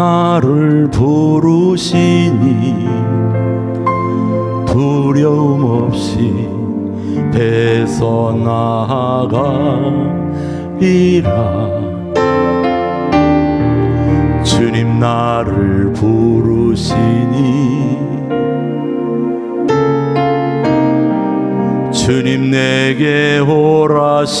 나를 부르시니 두려움 없이 대서 나아가리라. 주님 나를 부르시니 주님 내게 오라시니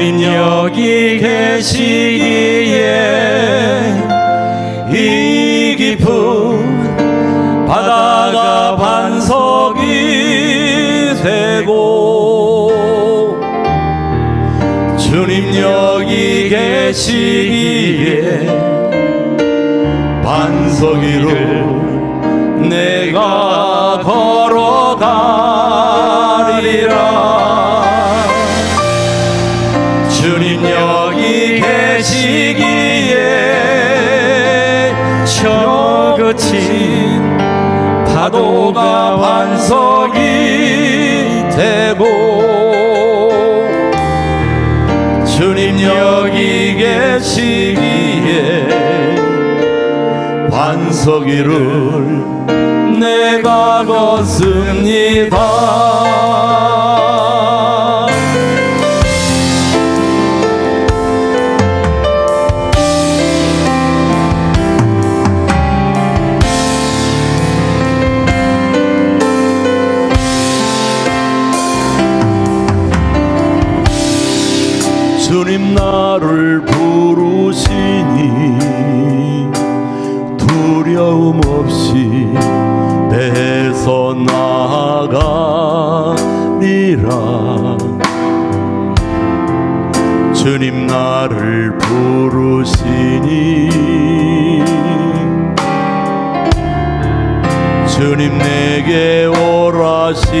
주님 여기 계시기에 이 깊은 바다가 반석이 되고 주님 여기 계시기에 반석 위로 내가 시기에 저 거친 파도가 반석이 되고 주님 여기 계시기에 반석 위를 내가 걷습니다 주님 나를 부르시니 두려움 없이 배에서 나아가리라. 주님 나를 부르시니 주님 내게 오라시니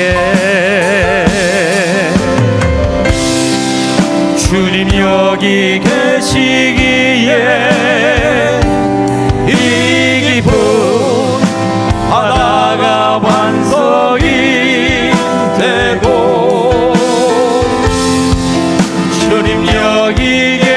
주님 여기 계시기에 이 깊은 바다가 반석이 되고 주님 여기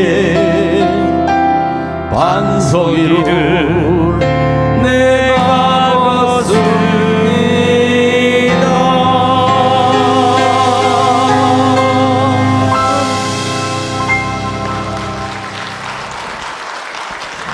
계시기에 반석 위로